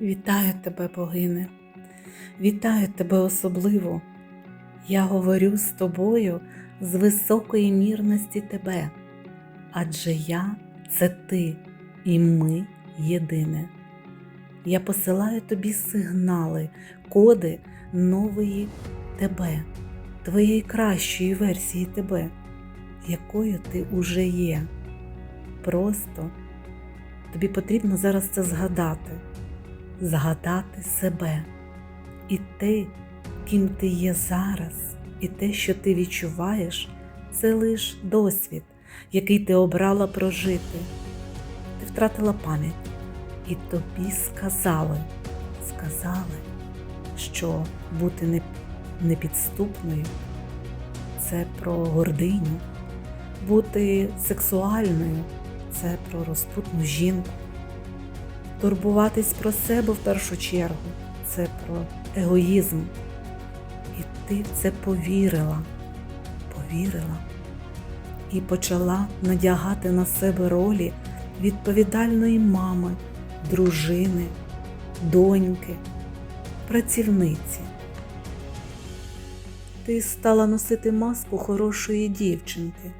Вітаю тебе, богине, вітаю тебе особливо. Я говорю з тобою з високої мірності тебе, адже я це ти і ми єдине. Я посилаю тобі сигнали, коди нової тебе, твоєї кращої версії тебе, якою ти уже є. Просто тобі потрібно зараз це згадати згадати себе і те, ким ти є зараз, і те, що ти відчуваєш, це лиш досвід, який ти обрала прожити. Ти втратила пам'ять, і тобі сказали, сказали, що бути непідступною це про гординю, бути сексуальною це про розпутну жінку. Турбуватись про себе в першу чергу це про егоїзм. І ти в це повірила, повірила і почала надягати на себе ролі відповідальної мами, дружини, доньки, працівниці. Ти стала носити маску хорошої дівчинки,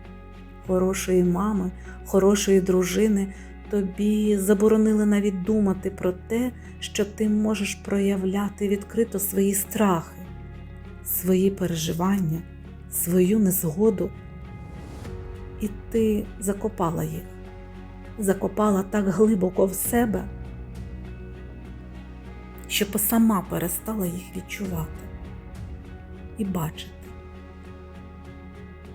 хорошої мами, хорошої дружини. Тобі заборонили навіть думати про те, що ти можеш проявляти відкрито свої страхи, свої переживання, свою незгоду. І ти закопала їх, закопала так глибоко в себе, що сама перестала їх відчувати і бачити.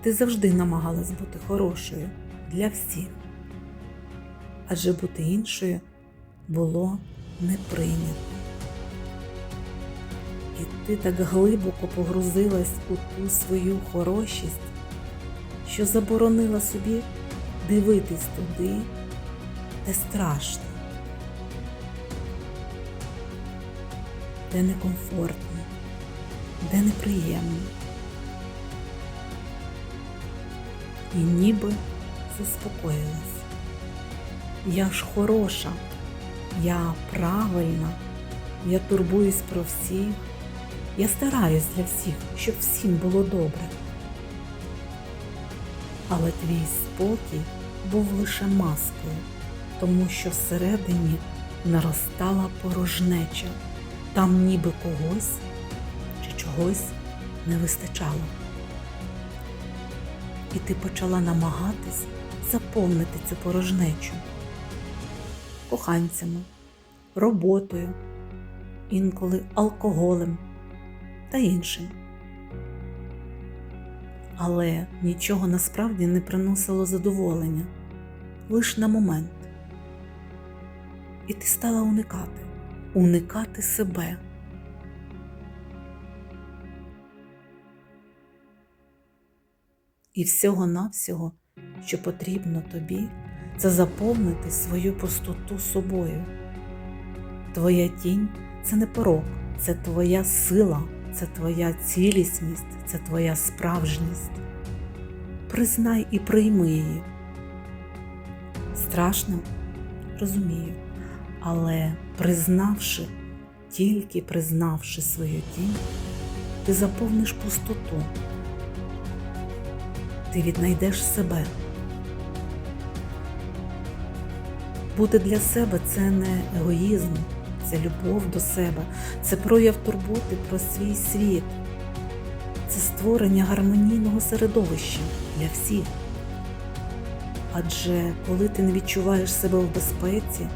Ти завжди намагалась бути хорошою для всіх адже бути іншою було не прийнято. І ти так глибоко погрузилась у ту свою хорошість, що заборонила собі дивитись туди, де страшно, де некомфортно, де неприємно. І ніби заспокоїлась. Я ж хороша, я правильна, я турбуюсь про всіх, я стараюсь для всіх, щоб всім було добре. Але твій спокій був лише маскою, тому що всередині наростала порожнеча, там ніби когось чи чогось не вистачало. І ти почала намагатись заповнити цю порожнечу коханцями, роботою, інколи алкоголем та іншим. Але нічого насправді не приносило задоволення лише на момент. І ти стала уникати, уникати себе. І всього-навсього, що потрібно тобі це заповнити свою пустоту собою. Твоя тінь це не порок, це твоя сила, це твоя цілісність, це твоя справжність. Признай і прийми її. Страшно, розумію, але признавши, тільки признавши свою тінь, ти заповниш пустоту, ти віднайдеш себе. Бути для себе це не егоїзм, це любов до себе, це прояв турботи про свій світ, це створення гармонійного середовища для всіх. Адже коли ти не відчуваєш себе в безпеці,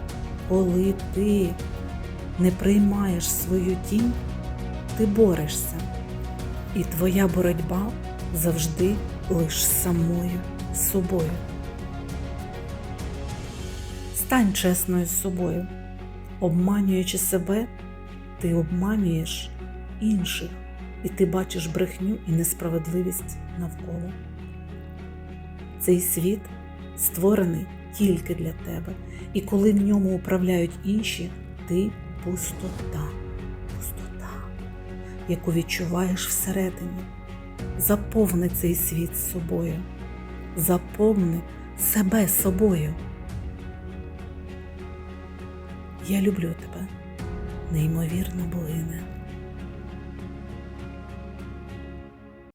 коли ти не приймаєш свою тінь, ти борешся, і твоя боротьба завжди лиш самою собою. Стань чесною з собою. Обманюючи себе, ти обманюєш інших, і ти бачиш брехню і несправедливість навколо. Цей світ створений тільки для тебе, і коли в ньому управляють інші, ти пустота, пустота, яку відчуваєш всередині. Заповни цей світ собою, заповни себе собою. Я люблю тебе, неймовірно болине.